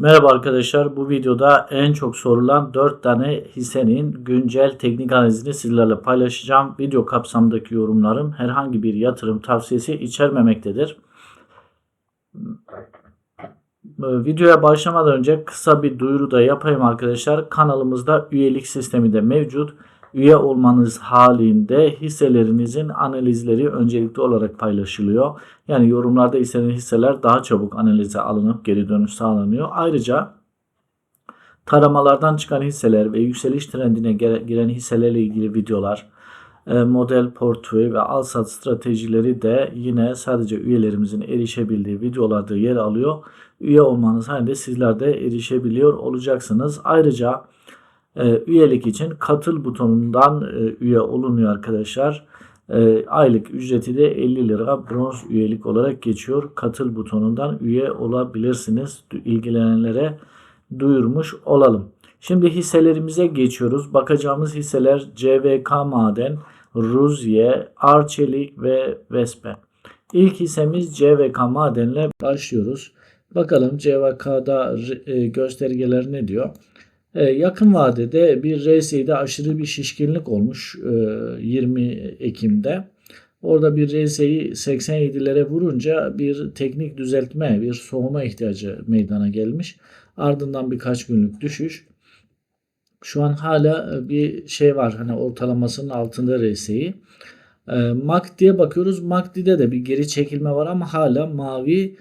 Merhaba arkadaşlar. Bu videoda en çok sorulan 4 tane hissenin güncel teknik analizini sizlerle paylaşacağım. Video kapsamındaki yorumlarım herhangi bir yatırım tavsiyesi içermemektedir. Ee, Videoya başlamadan önce kısa bir duyuru da yapayım arkadaşlar. Kanalımızda üyelik sistemi de mevcut. Üye olmanız halinde hisselerinizin analizleri öncelikli olarak paylaşılıyor. Yani yorumlarda istenen hisseler daha çabuk analize alınıp geri dönüş sağlanıyor. Ayrıca taramalardan çıkan hisseler ve yükseliş trendine gire- giren hisselerle ilgili videolar, e, model portföy ve al sat stratejileri de yine sadece üyelerimizin erişebildiği videolarda yer alıyor. Üye olmanız halinde sizler de erişebiliyor olacaksınız. Ayrıca e, üyelik için katıl butonundan e, üye olunuyor arkadaşlar. E, aylık ücreti de 50 lira bronz üyelik olarak geçiyor. Katıl butonundan üye olabilirsiniz. İlgilenenlere duyurmuş olalım. Şimdi hisselerimize geçiyoruz. Bakacağımız hisseler CVK Maden, Ruzye, Arçelik ve Vespe. İlk hissemiz CVK Maden'le başlıyoruz. Bakalım CVK'da e, göstergeler ne diyor? E, yakın vadede bir RSI'de aşırı bir şişkinlik olmuş e, 20 Ekim'de. Orada bir RSI'yi 87'lere vurunca bir teknik düzeltme, bir soğuma ihtiyacı meydana gelmiş. Ardından birkaç günlük düşüş. Şu an hala bir şey var hani ortalamasının altında RSI. E, MACD'ye bakıyoruz. MACD'de de bir geri çekilme var ama hala mavi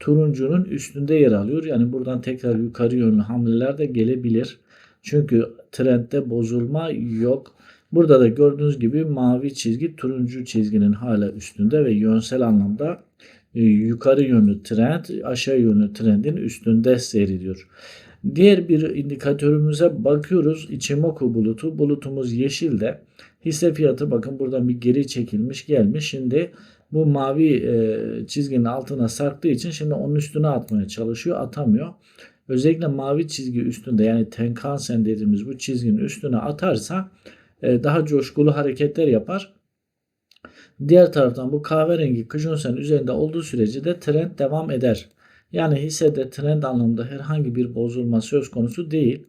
turuncunun üstünde yer alıyor. Yani buradan tekrar yukarı yönlü hamleler de gelebilir. Çünkü trendde bozulma yok. Burada da gördüğünüz gibi mavi çizgi turuncu çizginin hala üstünde ve yönsel anlamda e, yukarı yönlü trend aşağı yönlü trendin üstünde seyrediyor. Diğer bir indikatörümüze bakıyoruz. Ichimoku bulutu. Bulutumuz yeşilde. Hisse fiyatı bakın buradan bir geri çekilmiş gelmiş. Şimdi bu mavi e, çizginin altına sarktığı için şimdi onun üstüne atmaya çalışıyor. Atamıyor. Özellikle mavi çizgi üstünde yani Tenkan-sen dediğimiz bu çizginin üstüne atarsa e, daha coşkulu hareketler yapar. Diğer taraftan bu kahverengi Kijun-sen üzerinde olduğu sürece de trend devam eder. Yani hissede trend anlamında herhangi bir bozulma söz konusu değil.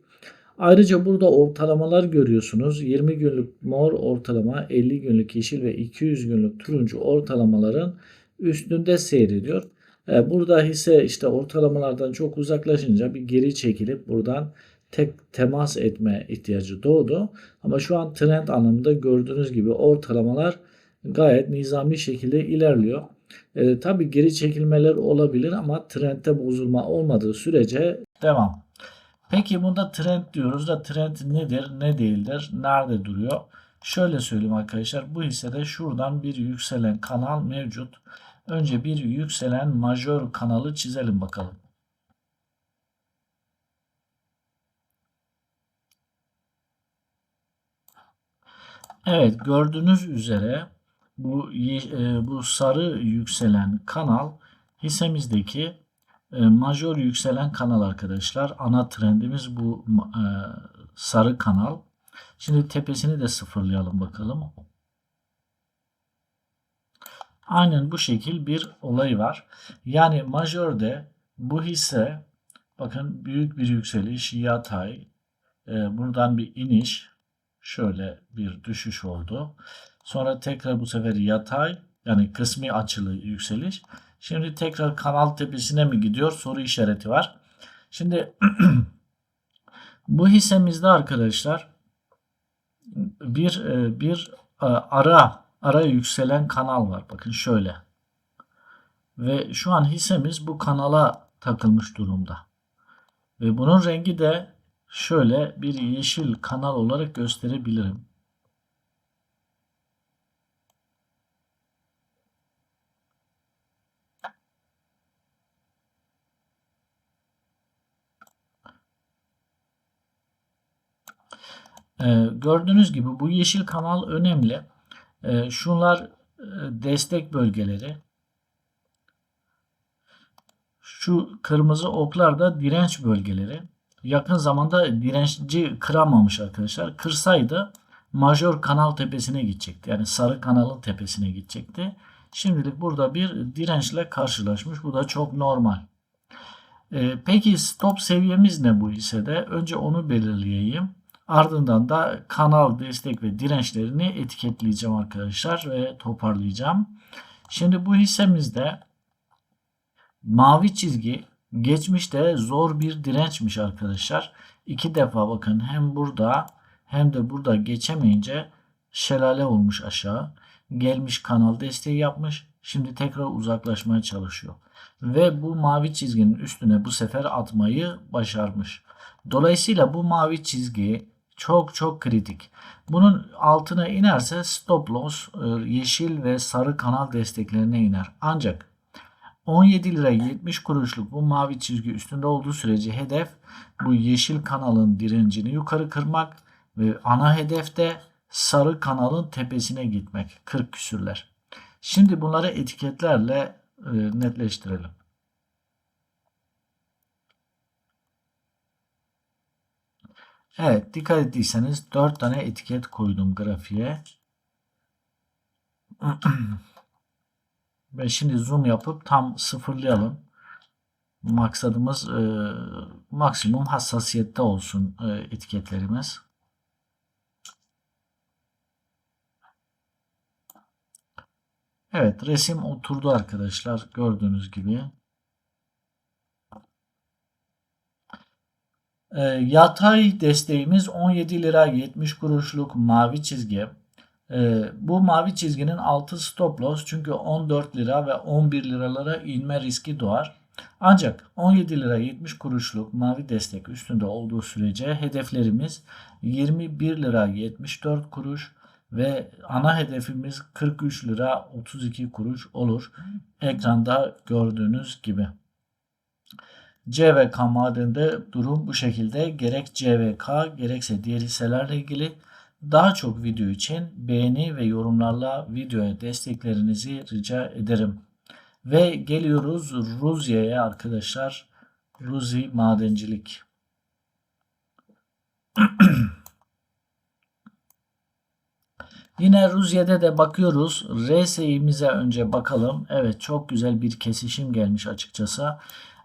Ayrıca burada ortalamalar görüyorsunuz. 20 günlük mor ortalama, 50 günlük yeşil ve 200 günlük turuncu ortalamaların üstünde seyrediyor. E, Burada hisse işte ortalamalardan çok uzaklaşınca bir geri çekilip buradan tek temas etme ihtiyacı doğdu. Ama şu an trend anlamında gördüğünüz gibi ortalamalar gayet nizami şekilde ilerliyor. E, tabii geri çekilmeler olabilir ama trendde bozulma olmadığı sürece devam. Peki bunda trend diyoruz da trend nedir, ne değildir, nerede duruyor? Şöyle söyleyeyim arkadaşlar. Bu hissede şuradan bir yükselen kanal mevcut. Önce bir yükselen majör kanalı çizelim bakalım. Evet gördüğünüz üzere bu e, bu sarı yükselen kanal hissemizdeki majör yükselen kanal arkadaşlar. Ana trendimiz bu e, sarı kanal. Şimdi tepesini de sıfırlayalım bakalım. Aynen bu şekil bir olay var. Yani majörde bu hisse bakın büyük bir yükseliş yatay e, buradan bir iniş şöyle bir düşüş oldu. Sonra tekrar bu sefer yatay yani kısmi açılı yükseliş. Şimdi tekrar kanal tepesine mi gidiyor? Soru işareti var. Şimdi bu hissemizde arkadaşlar bir e, bir e, ara ara yükselen kanal var. Bakın şöyle. Ve şu an hissemiz bu kanala takılmış durumda. Ve bunun rengi de şöyle bir yeşil kanal olarak gösterebilirim. Ee, gördüğünüz gibi bu yeşil kanal önemli. Ee, şunlar e, destek bölgeleri. Şu kırmızı oklar da direnç bölgeleri. Yakın zamanda direnci kıramamış arkadaşlar. Kırsaydı majör kanal tepesine gidecekti. Yani sarı kanalın tepesine gidecekti. Şimdilik burada bir dirençle karşılaşmış. Bu da çok normal. Ee, peki stop seviyemiz ne bu hissede? Önce onu belirleyeyim. Ardından da kanal destek ve dirençlerini etiketleyeceğim arkadaşlar ve toparlayacağım. Şimdi bu hissemizde mavi çizgi geçmişte zor bir dirençmiş arkadaşlar. İki defa bakın hem burada hem de burada geçemeyince şelale olmuş aşağı. Gelmiş kanal desteği yapmış. Şimdi tekrar uzaklaşmaya çalışıyor. Ve bu mavi çizginin üstüne bu sefer atmayı başarmış. Dolayısıyla bu mavi çizgi çok çok kritik. Bunun altına inerse stop loss e, yeşil ve sarı kanal desteklerine iner. Ancak 17 lira 70 kuruşluk bu mavi çizgi üstünde olduğu sürece hedef bu yeşil kanalın direncini yukarı kırmak ve ana hedefte sarı kanalın tepesine gitmek 40 küsürler. Şimdi bunları etiketlerle e, netleştirelim. Evet dikkat ettiyseniz 4 tane etiket koydum grafiğe. Ve şimdi zoom yapıp tam sıfırlayalım. Maksadımız e, maksimum hassasiyette olsun e, etiketlerimiz. Evet resim oturdu arkadaşlar gördüğünüz gibi. E, yatay desteğimiz 17 lira 70 kuruşluk mavi çizgi. E, bu mavi çizginin altı stop loss çünkü 14 lira ve 11 liralara inme riski doğar. Ancak 17 lira 70 kuruşluk mavi destek üstünde olduğu sürece hedeflerimiz 21 lira 74 kuruş ve ana hedefimiz 43 lira 32 kuruş olur. Ekranda gördüğünüz gibi. CVK madeninde durum bu şekilde. Gerek CVK gerekse diğer hisselerle ilgili daha çok video için beğeni ve yorumlarla videoya desteklerinizi rica ederim. Ve geliyoruz Ruzya'ya arkadaşlar. Ruzi Madencilik. Yine Ruzya'da de bakıyoruz. RSI'mize önce bakalım. Evet çok güzel bir kesişim gelmiş açıkçası.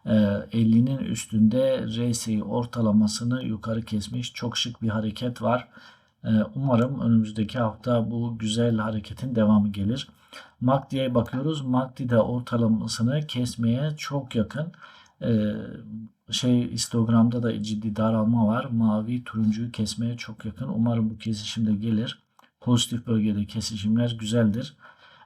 50'nin ee, üstünde RSI ortalamasını yukarı kesmiş. Çok şık bir hareket var. Ee, umarım önümüzdeki hafta bu güzel hareketin devamı gelir. MACD'ye bakıyoruz. MACD de ortalamasını kesmeye çok yakın. Ee, şey histogramda da ciddi daralma var. Mavi turuncuyu kesmeye çok yakın. Umarım bu kesişim de gelir. Pozitif bölgede kesişimler güzeldir.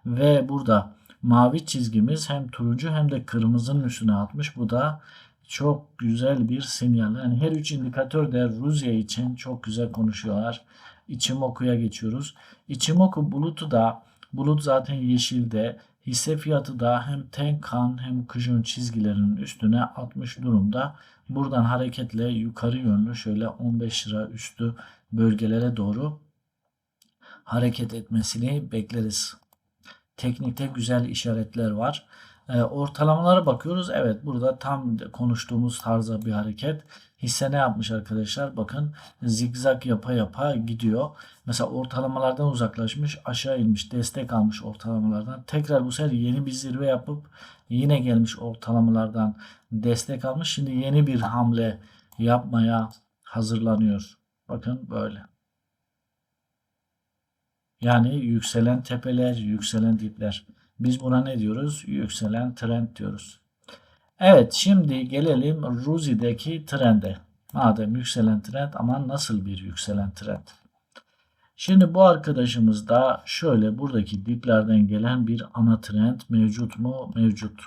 Ve burada mavi çizgimiz hem turuncu hem de kırmızının üstüne atmış. Bu da çok güzel bir sinyal. Yani her üç indikatör de Rusya için çok güzel konuşuyorlar. İçimoku'ya geçiyoruz. İçimoku bulutu da bulut zaten yeşilde. Hisse fiyatı da hem Tenkan hem Kujun çizgilerinin üstüne atmış durumda. Buradan hareketle yukarı yönlü şöyle 15 lira üstü bölgelere doğru hareket etmesini bekleriz. Teknikte güzel işaretler var. E, ortalamalara bakıyoruz. Evet burada tam konuştuğumuz tarzda bir hareket. Hisse ne yapmış arkadaşlar? Bakın zigzag yapa yapa gidiyor. Mesela ortalamalardan uzaklaşmış aşağı inmiş destek almış ortalamalardan. Tekrar bu sefer yeni bir zirve yapıp yine gelmiş ortalamalardan destek almış. Şimdi yeni bir hamle yapmaya hazırlanıyor. Bakın böyle. Yani yükselen tepeler, yükselen dipler. Biz buna ne diyoruz? Yükselen trend diyoruz. Evet şimdi gelelim Ruzi'deki trende. Madem yükselen trend ama nasıl bir yükselen trend? Şimdi bu arkadaşımız da şöyle buradaki diplerden gelen bir ana trend mevcut mu? Mevcut.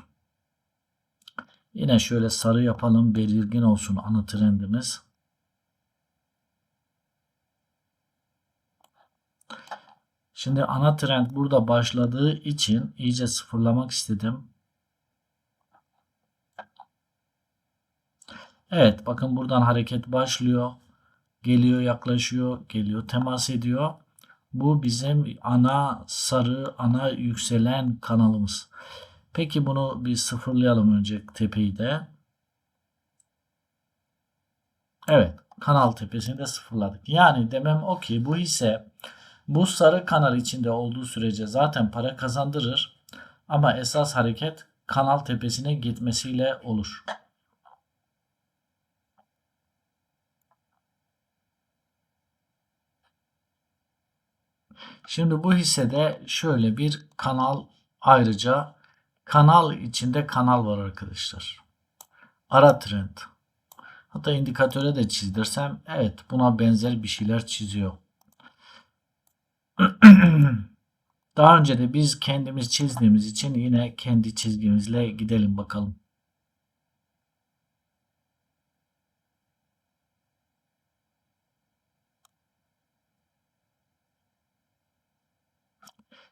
Yine şöyle sarı yapalım belirgin olsun ana trendimiz. Şimdi ana trend burada başladığı için iyice sıfırlamak istedim. Evet bakın buradan hareket başlıyor. Geliyor yaklaşıyor. Geliyor temas ediyor. Bu bizim ana sarı ana yükselen kanalımız. Peki bunu bir sıfırlayalım önce tepeyi de. Evet kanal tepesini de sıfırladık. Yani demem o ki bu hisse bu sarı kanal içinde olduğu sürece zaten para kazandırır ama esas hareket kanal tepesine gitmesiyle olur. Şimdi bu hissede şöyle bir kanal ayrıca kanal içinde kanal var arkadaşlar. Ara trend. Hatta indikatöre de çizdirsem evet buna benzer bir şeyler çiziyor. Daha önce de biz kendimiz çizdiğimiz için yine kendi çizgimizle gidelim bakalım.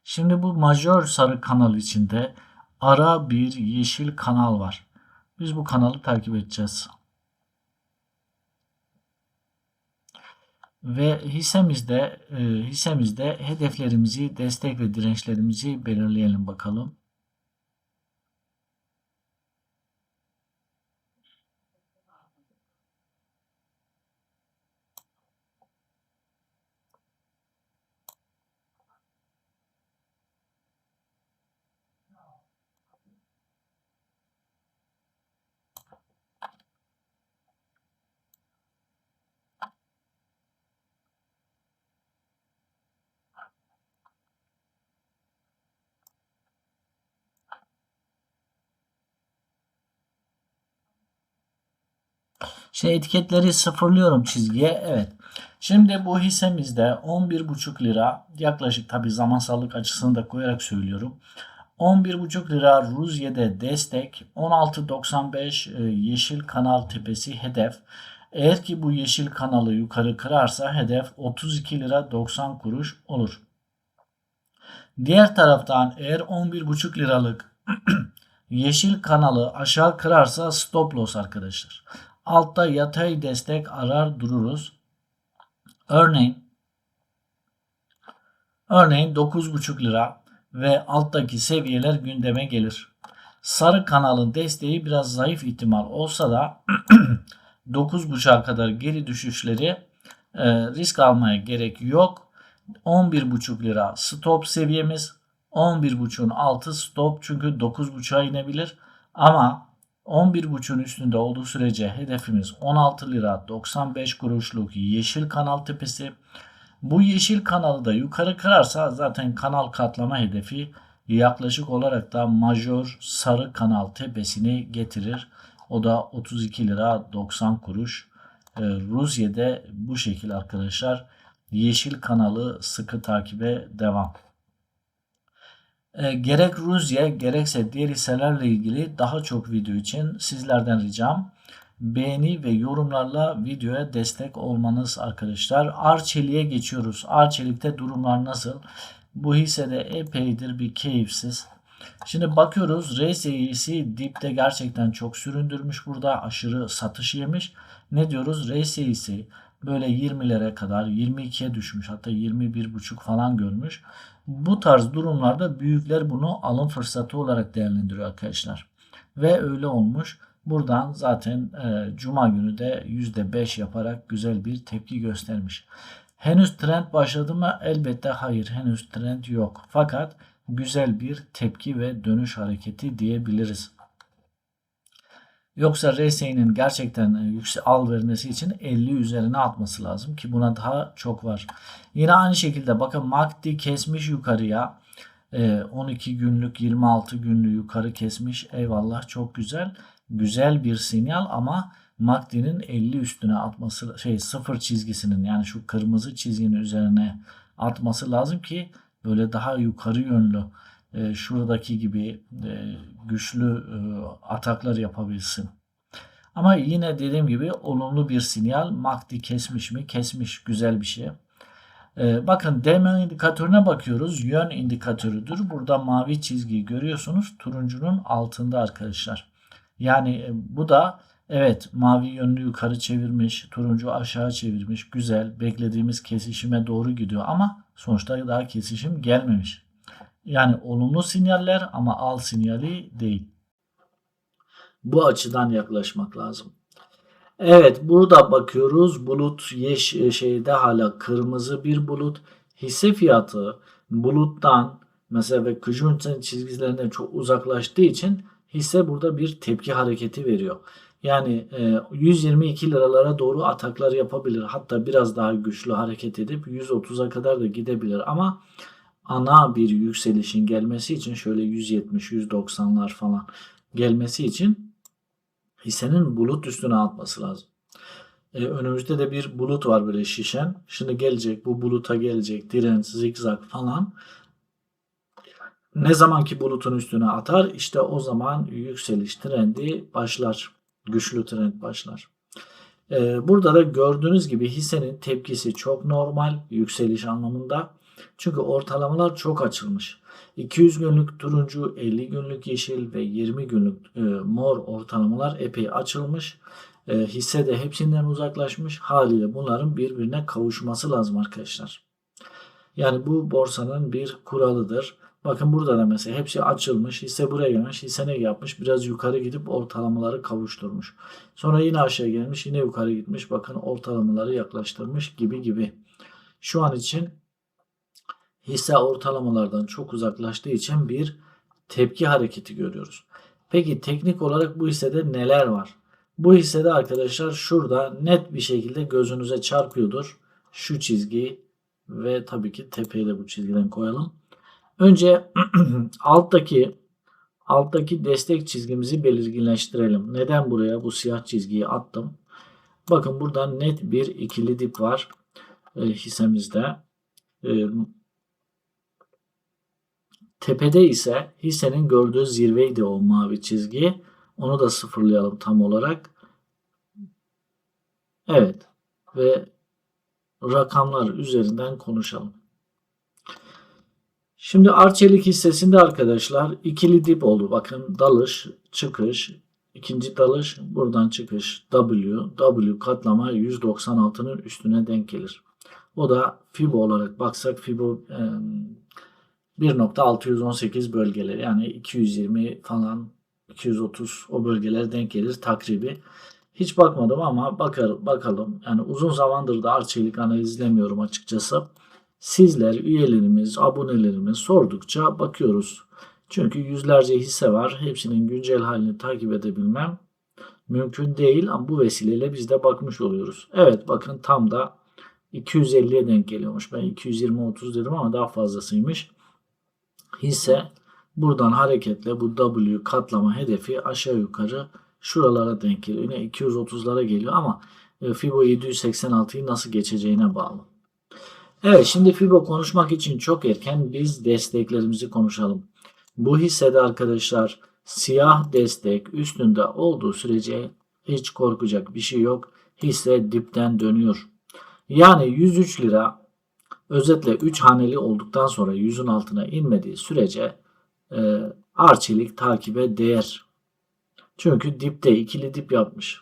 Şimdi bu majör sarı kanal içinde ara bir yeşil kanal var. Biz bu kanalı takip edeceğiz. Ve hissemizde e, hissemizde hedeflerimizi, destek ve dirençlerimizi belirleyelim bakalım. Şey etiketleri sıfırlıyorum çizgiye. Evet. Şimdi bu hissemizde 11,5 lira yaklaşık tabi zamansallık açısını da koyarak söylüyorum. 11,5 lira Ruzye'de destek 16.95 e, yeşil kanal tepesi hedef. Eğer ki bu yeşil kanalı yukarı kırarsa hedef 32 lira 90 kuruş olur. Diğer taraftan eğer 11,5 liralık yeşil kanalı aşağı kırarsa stop loss arkadaşlar. Altta yatay destek arar dururuz. Örneğin örneğin 9,5 lira ve alttaki seviyeler gündeme gelir. Sarı kanalın desteği biraz zayıf ihtimal olsa da 9.5'a kadar geri düşüşleri e, risk almaya gerek yok. 11.5 lira stop seviyemiz. 11.5'un altı stop çünkü 9.5'a inebilir. Ama 11.5'un üstünde olduğu sürece hedefimiz 16 lira 95 kuruşluk yeşil kanal tepesi. Bu yeşil kanalı da yukarı kırarsa zaten kanal katlama hedefi yaklaşık olarak da majör sarı kanal tepesini getirir. O da 32 lira 90 kuruş. Ee, Rusya'da bu şekil arkadaşlar. Yeşil kanalı sıkı takibe devam. E, gerek Rusya gerekse diğer hisselerle ilgili daha çok video için sizlerden ricam beğeni ve yorumlarla videoya destek olmanız arkadaşlar. Arçelik'e geçiyoruz. Arçelik'te durumlar nasıl? Bu hissede epeydir bir keyifsiz. Şimdi bakıyoruz RSI'si dipte gerçekten çok süründürmüş burada aşırı satış yemiş. Ne diyoruz? RSI'si böyle 20'lere kadar 22'ye düşmüş hatta 21,5 falan görmüş. Bu tarz durumlarda büyükler bunu alım fırsatı olarak değerlendiriyor arkadaşlar. Ve öyle olmuş. Buradan zaten e, cuma günü de %5 yaparak güzel bir tepki göstermiş. Henüz trend başladı mı? Elbette hayır henüz trend yok. Fakat güzel bir tepki ve dönüş hareketi diyebiliriz. Yoksa RSI'nin gerçekten e, yüksek al vermesi için 50 üzerine atması lazım ki buna daha çok var. Yine aynı şekilde bakın MACD kesmiş yukarıya. 12 e, günlük 26 günlük yukarı kesmiş. Eyvallah çok güzel. Güzel bir sinyal ama MACD'nin 50 üstüne atması şey sıfır çizgisinin yani şu kırmızı çizginin üzerine atması lazım ki böyle daha yukarı yönlü e, şuradaki gibi e, güçlü e, ataklar yapabilsin. Ama yine dediğim gibi olumlu bir sinyal. MACD kesmiş mi? Kesmiş. Güzel bir şey. E, bakın DM indikatörüne bakıyoruz. Yön indikatörüdür. Burada mavi çizgiyi görüyorsunuz. Turuncunun altında arkadaşlar. Yani e, bu da evet mavi yönlü yukarı çevirmiş. Turuncu aşağı çevirmiş. Güzel. Beklediğimiz kesişime doğru gidiyor ama sonuçta daha kesişim gelmemiş. Yani olumlu sinyaller ama al sinyali değil. Bu açıdan yaklaşmak lazım. Evet burada bakıyoruz bulut yeş şeyde hala kırmızı bir bulut hisse fiyatı buluttan mesela ve Kujunsen çizgilerinden çok uzaklaştığı için hisse burada bir tepki hareketi veriyor. Yani e, 122 liralara doğru ataklar yapabilir. Hatta biraz daha güçlü hareket edip 130'a kadar da gidebilir. Ama ana bir yükselişin gelmesi için şöyle 170, 190'lar falan gelmesi için hissenin bulut üstüne atması lazım. E, önümüzde de bir bulut var böyle şişen. Şimdi gelecek bu buluta gelecek direnç, zigzag falan. Ne zamanki bulutun üstüne atar işte o zaman yükseliş trendi başlar. Güçlü trend başlar. E, burada da gördüğünüz gibi hissenin tepkisi çok normal yükseliş anlamında. Çünkü ortalamalar çok açılmış. 200 günlük turuncu, 50 günlük yeşil ve 20 günlük e, mor ortalamalar epey açılmış. E, hisse de hepsinden uzaklaşmış. Haliyle bunların birbirine kavuşması lazım arkadaşlar. Yani bu borsanın bir kuralıdır. Bakın burada da mesela hepsi açılmış. Hisse buraya gelmiş. Hisse ne yapmış? Biraz yukarı gidip ortalamaları kavuşturmuş. Sonra yine aşağı gelmiş. Yine yukarı gitmiş. Bakın ortalamaları yaklaştırmış gibi gibi. Şu an için hisse ortalamalardan çok uzaklaştığı için bir tepki hareketi görüyoruz. Peki teknik olarak bu hissede neler var? Bu hissede arkadaşlar şurada net bir şekilde gözünüze çarpıyordur. Şu çizgi ve tabii ki tepeyi de bu çizgiden koyalım. Önce alttaki alttaki destek çizgimizi belirginleştirelim. Neden buraya bu siyah çizgiyi attım? Bakın burada net bir ikili dip var e, hissemizde. E, tepede ise hissenin gördüğü zirveydi o mavi çizgi. Onu da sıfırlayalım tam olarak. Evet. Ve rakamlar üzerinden konuşalım. Şimdi Arçelik hissesinde arkadaşlar ikili dip oldu. Bakın dalış, çıkış, ikinci dalış, buradan çıkış W, W katlama 196'nın üstüne denk gelir. O da FIBO olarak baksak FIBO 1.618 bölgeleri yani 220 falan 230 o bölgeler denk gelir takribi. Hiç bakmadım ama bakar, bakalım. Yani uzun zamandır da Arçelik analizlemiyorum açıkçası. Sizler, üyelerimiz, abonelerimiz sordukça bakıyoruz. Çünkü yüzlerce hisse var. Hepsinin güncel halini takip edebilmem mümkün değil ama bu vesileyle biz de bakmış oluyoruz. Evet bakın tam da 250'ye denk geliyormuş. Ben 220-30 dedim ama daha fazlasıymış. Hisse buradan hareketle bu W katlama hedefi aşağı yukarı şuralara denk geliyor. Yine 230'lara geliyor ama e, Fibo 786'yı nasıl geçeceğine bağlı. Evet şimdi Fibo konuşmak için çok erken biz desteklerimizi konuşalım. Bu hissede arkadaşlar siyah destek üstünde olduğu sürece hiç korkacak bir şey yok. Hisse dipten dönüyor. Yani 103 lira özetle 3 haneli olduktan sonra 100'ün altına inmediği sürece e, arçelik takibe değer. Çünkü dipte ikili dip yapmış.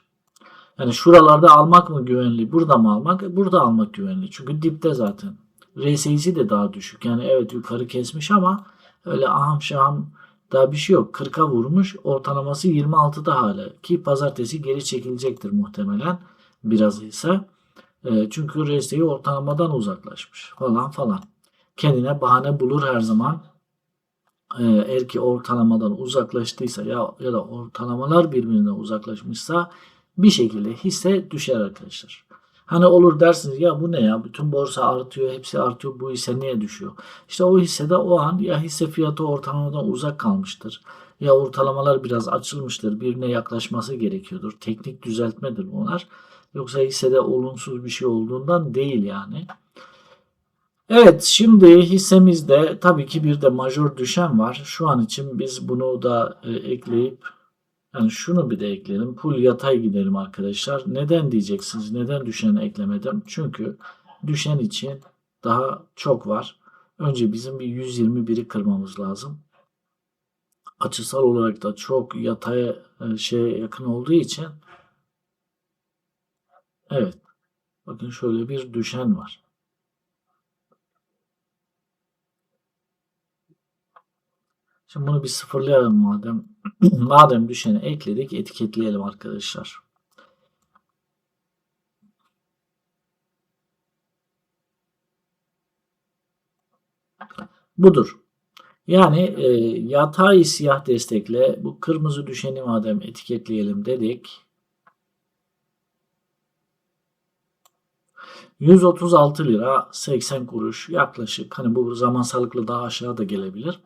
Yani şuralarda almak mı güvenli, burada mı almak? Burada almak güvenli. Çünkü dipte zaten. RSI'si de daha düşük. Yani evet yukarı kesmiş ama öyle aham şaham daha bir şey yok. 40'a vurmuş. Ortalaması 26'da hala. Ki pazartesi geri çekilecektir muhtemelen. Biraz ise. E, çünkü RSI ortalamadan uzaklaşmış. Falan falan. Kendine bahane bulur her zaman. E, eğer ki ortalamadan uzaklaştıysa ya, ya da ortalamalar birbirine uzaklaşmışsa bir şekilde hisse düşer arkadaşlar. Hani olur dersiniz ya bu ne ya bütün borsa artıyor hepsi artıyor bu hisse niye düşüyor? İşte o hissede o an ya hisse fiyatı ortalamadan uzak kalmıştır. Ya ortalamalar biraz açılmıştır birbirine yaklaşması gerekiyordur. Teknik düzeltmedir bunlar. Yoksa hissede olumsuz bir şey olduğundan değil yani. Evet şimdi hissemizde tabii ki bir de majör düşen var. Şu an için biz bunu da e, ekleyip yani şunu bir de ekleyelim. Pul yatay gidelim arkadaşlar. Neden diyeceksiniz? Neden düşeni eklemedim? Çünkü düşen için daha çok var. Önce bizim bir 121'i kırmamız lazım. Açısal olarak da çok yataya e, şeye yakın olduğu için evet. Bakın şöyle bir düşen var. Şimdi bunu bir sıfırlayalım madem. madem düşeni ekledik etiketleyelim arkadaşlar. Budur. Yani e, yatay siyah destekle bu kırmızı düşeni madem etiketleyelim dedik. 136 lira 80 kuruş yaklaşık. Hani bu zamansallıkla daha aşağı da gelebilir.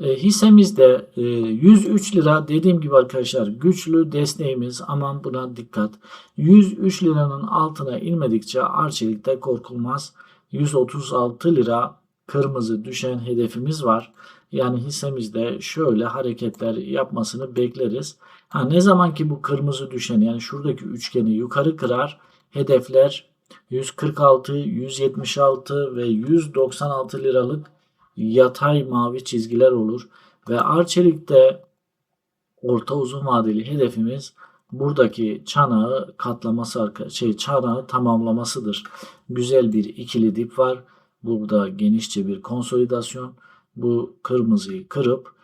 E, hissemizde e, 103 lira dediğim gibi arkadaşlar güçlü desteğimiz aman buna dikkat. 103 liranın altına inmedikçe Arçelik'te korkulmaz. 136 lira kırmızı düşen hedefimiz var. Yani hissemizde şöyle hareketler yapmasını bekleriz. Ha, ne zaman ki bu kırmızı düşen yani şuradaki üçgeni yukarı kırar hedefler 146, 176 ve 196 liralık yatay mavi çizgiler olur. Ve Arçelik'te orta uzun vadeli hedefimiz buradaki çanağı katlaması şey çanağı tamamlamasıdır. Güzel bir ikili dip var. Burada genişçe bir konsolidasyon. Bu kırmızıyı kırıp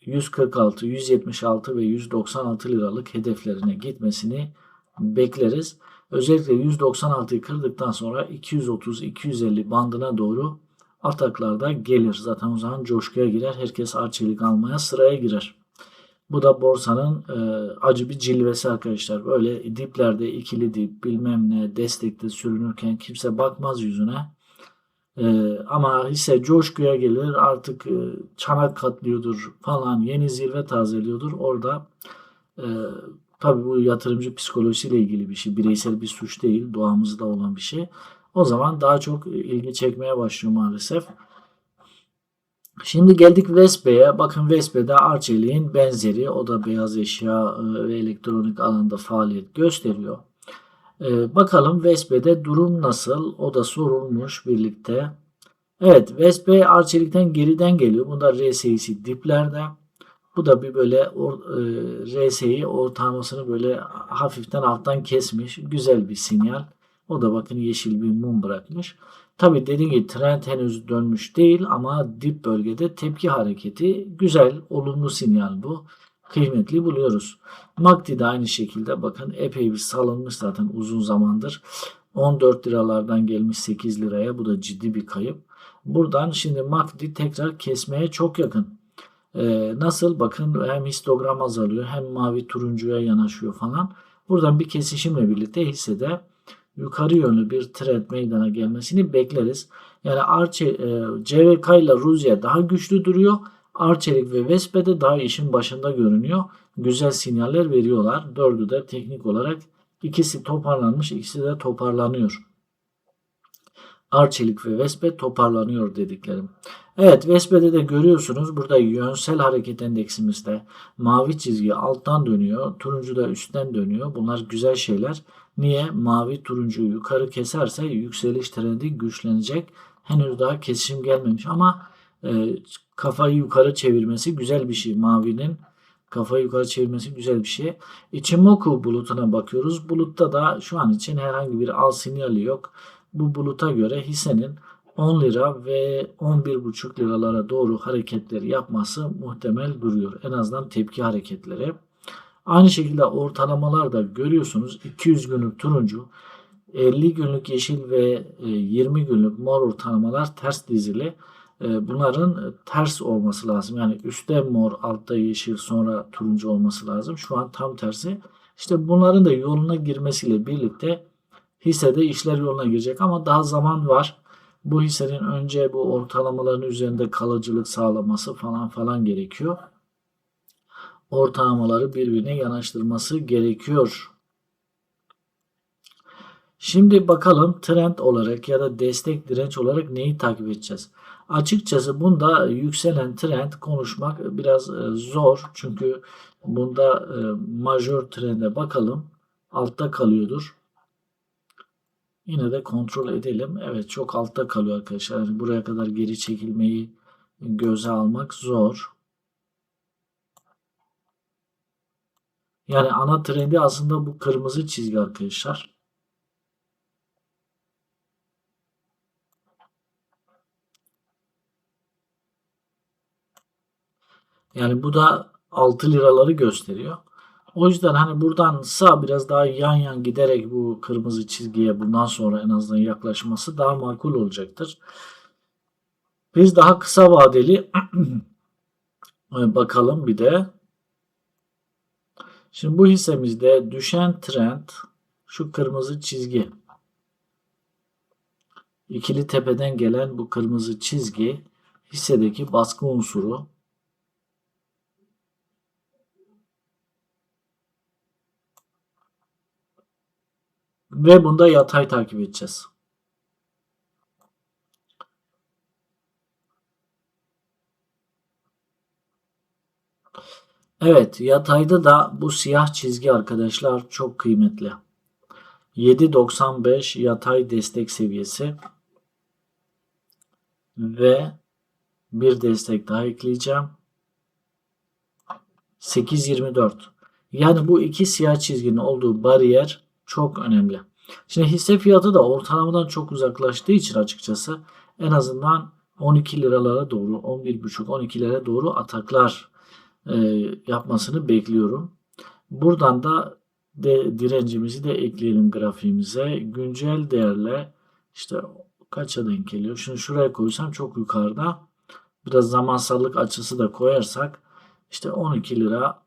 146, 176 ve 196 liralık hedeflerine gitmesini bekleriz. Özellikle 196'yı kırdıktan sonra 230-250 bandına doğru ataklarda gelir. Zaten o zaman coşkuya girer. Herkes arçelik almaya sıraya girer. Bu da borsanın e, acı bir cilvesi arkadaşlar. Böyle diplerde ikili dip bilmem ne destekte sürünürken kimse bakmaz yüzüne. E, ama hisse coşkuya gelir artık e, çanak katlıyordur falan yeni zirve tazeliyordur. Orada e, tabii bu yatırımcı psikolojisiyle ilgili bir şey. Bireysel bir suç değil. Doğamızda olan bir şey. O zaman daha çok ilgi çekmeye başlıyor maalesef. Şimdi geldik Vespe'ye. Bakın Vespe'de Arçelik'in benzeri. O da beyaz eşya e, ve elektronik alanda faaliyet gösteriyor. Ee, bakalım Vespe'de durum nasıl? O da sorulmuş birlikte. Evet Vespe Arçelik'ten geriden geliyor. Bunda RSI'si diplerde. Bu da bir böyle or, e, RSI ortalamasını böyle hafiften alttan kesmiş. Güzel bir sinyal. O da bakın yeşil bir mum bırakmış. Tabi dediğim gibi trend henüz dönmüş değil ama dip bölgede tepki hareketi güzel, olumlu sinyal bu. Kıymetli buluyoruz. MACD de aynı şekilde bakın epey bir salınmış zaten uzun zamandır. 14 liralardan gelmiş 8 liraya bu da ciddi bir kayıp. Buradan şimdi MACD tekrar kesmeye çok yakın. Ee, nasıl bakın hem histogram azalıyor hem mavi turuncuya yanaşıyor falan. Buradan bir kesişimle birlikte hissede yukarı yönlü bir trend meydana gelmesini bekleriz. Yani Arçe, e, CVK ile Rusya daha güçlü duruyor. Arçelik ve Vespe'de daha işin başında görünüyor. Güzel sinyaller veriyorlar. Dördü de teknik olarak ikisi toparlanmış, ikisi de toparlanıyor. Arçelik ve Vespe toparlanıyor dediklerim. Evet Vespe'de de görüyorsunuz burada yönsel hareket endeksimizde mavi çizgi alttan dönüyor. Turuncu da üstten dönüyor. Bunlar güzel şeyler. Niye? Mavi turuncu yukarı keserse yükseliş trendi güçlenecek. Henüz daha kesişim gelmemiş ama e, kafayı yukarı çevirmesi güzel bir şey. Mavinin kafayı yukarı çevirmesi güzel bir şey. Ichimoku bulutuna bakıyoruz. Bulutta da şu an için herhangi bir al sinyali yok. Bu buluta göre hissenin 10 lira ve 11,5 liralara doğru hareketleri yapması muhtemel duruyor. En azından tepki hareketleri. Aynı şekilde ortalamalar da görüyorsunuz 200 günlük turuncu, 50 günlük yeşil ve 20 günlük mor ortalamalar ters dizili. E, bunların ters olması lazım. Yani üstte mor, altta yeşil, sonra turuncu olması lazım. Şu an tam tersi. İşte bunların da yoluna girmesiyle birlikte hissede işler yoluna girecek ama daha zaman var. Bu hissenin önce bu ortalamaların üzerinde kalıcılık sağlaması falan falan gerekiyor ortalamaları birbirine yanaştırması gerekiyor. Şimdi bakalım trend olarak ya da destek direnç olarak neyi takip edeceğiz? Açıkçası bunda yükselen trend konuşmak biraz e, zor. Çünkü bunda e, majör trende bakalım. Altta kalıyordur. Yine de kontrol edelim. Evet çok altta kalıyor arkadaşlar. Buraya kadar geri çekilmeyi göze almak zor. Yani ana trendi aslında bu kırmızı çizgi arkadaşlar. Yani bu da 6 liraları gösteriyor. O yüzden hani buradan sağ biraz daha yan yan giderek bu kırmızı çizgiye bundan sonra en azından yaklaşması daha makul olacaktır. Biz daha kısa vadeli bakalım bir de. Şimdi bu hissemizde düşen trend şu kırmızı çizgi. ikili tepeden gelen bu kırmızı çizgi hissedeki baskı unsuru. Ve bunda yatay takip edeceğiz. Evet, yatayda da bu siyah çizgi arkadaşlar çok kıymetli. 7.95 yatay destek seviyesi ve bir destek daha ekleyeceğim. 8.24 yani bu iki siyah çizginin olduğu bariyer çok önemli. Şimdi hisse fiyatı da ortalamadan çok uzaklaştığı için açıkçası en azından 12 liralara doğru 11.5-12 liraya doğru ataklar e, yapmasını bekliyorum. Buradan da de, direncimizi de ekleyelim grafiğimize. Güncel değerle işte kaça denk geliyor? Şimdi şuraya koysam çok yukarıda. Biraz zamansallık açısı da koyarsak işte 12 lira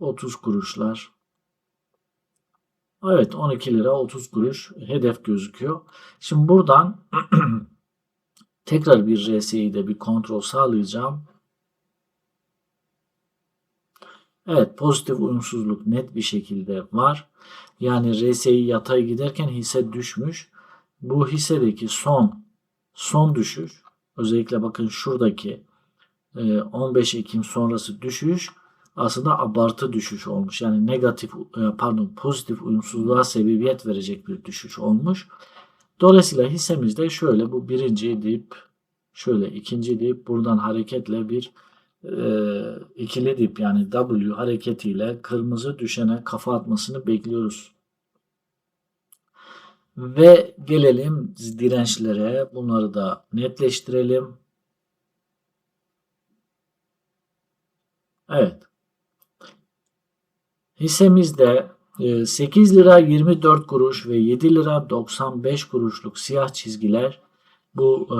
30 kuruşlar. Evet 12 lira 30 kuruş hedef gözüküyor. Şimdi buradan tekrar bir RSI'yi de bir kontrol sağlayacağım. Evet pozitif uyumsuzluk net bir şekilde var. Yani RSI yatay giderken hisse düşmüş. Bu hissedeki son son düşüş özellikle bakın şuradaki 15 Ekim sonrası düşüş aslında abartı düşüş olmuş. Yani negatif pardon pozitif uyumsuzluğa sebebiyet verecek bir düşüş olmuş. Dolayısıyla hissemizde şöyle bu birinci deyip şöyle ikinci deyip buradan hareketle bir e, ikili dip yani W hareketiyle kırmızı düşene kafa atmasını bekliyoruz. Ve gelelim dirençlere. Bunları da netleştirelim. Evet. Hissemizde 8 e, lira 24 kuruş ve 7 lira 95 kuruşluk siyah çizgiler bu e,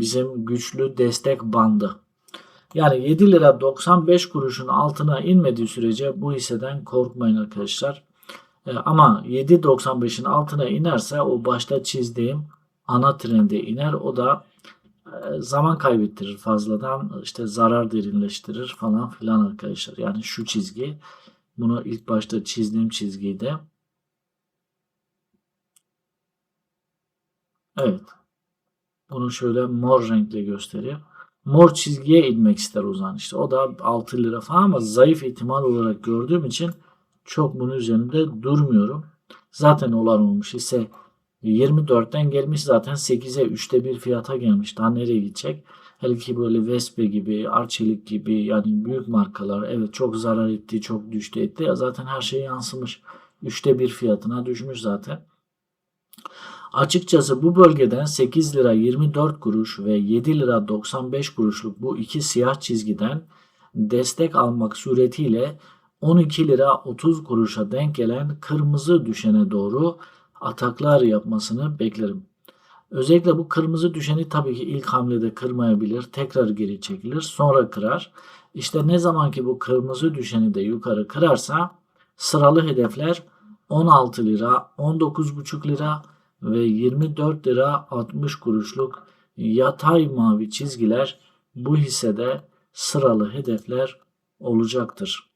bizim güçlü destek bandı. Yani 7 lira 95 kuruşun altına inmediği sürece bu hisseden korkmayın arkadaşlar. E, ama 7.95'in altına inerse o başta çizdiğim ana trende iner. O da zaman kaybettirir fazladan işte zarar derinleştirir falan filan arkadaşlar. Yani şu çizgi bunu ilk başta çizdiğim çizgiydi. Evet. Bunu şöyle mor renkle göstereyim mor çizgiye inmek ister Ozan. O da 6 lira falan ama zayıf ihtimal olarak gördüğüm için çok bunun üzerinde durmuyorum. Zaten olan olmuş ise 24'ten gelmiş zaten 8'e 3'te bir fiyata gelmiş. Daha nereye gidecek? Hele ki böyle Vespe gibi, Arçelik gibi yani büyük markalar evet çok zarar etti, çok düştü etti. Zaten her şey yansımış. 3'te bir fiyatına düşmüş zaten. Açıkçası bu bölgeden 8 lira 24 kuruş ve 7 lira 95 kuruşluk bu iki siyah çizgiden destek almak suretiyle 12 lira 30 kuruşa denk gelen kırmızı düşene doğru ataklar yapmasını beklerim. Özellikle bu kırmızı düşeni tabii ki ilk hamlede kırmayabilir, tekrar geri çekilir, sonra kırar. İşte ne zaman ki bu kırmızı düşeni de yukarı kırarsa sıralı hedefler 16 lira, 19,5 lira, ve 24 lira 60 kuruşluk yatay mavi çizgiler bu hissede sıralı hedefler olacaktır.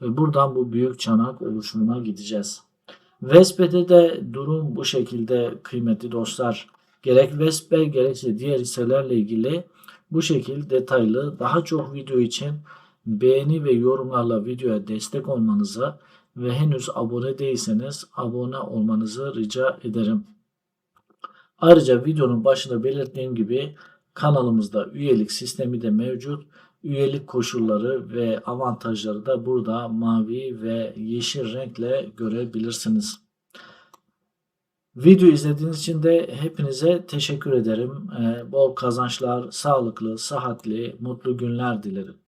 Ve buradan bu büyük çanak oluşumuna gideceğiz. Vespe'de de durum bu şekilde kıymetli dostlar. Gerek Vespe gerekse diğer hisselerle ilgili bu şekilde detaylı daha çok video için beğeni ve yorumlarla videoya destek olmanızı ve henüz abone değilseniz abone olmanızı rica ederim. Ayrıca videonun başında belirttiğim gibi kanalımızda üyelik sistemi de mevcut. Üyelik koşulları ve avantajları da burada mavi ve yeşil renkle görebilirsiniz. Video izlediğiniz için de hepinize teşekkür ederim. Ee, bol kazançlar, sağlıklı, sıhhatli, mutlu günler dilerim.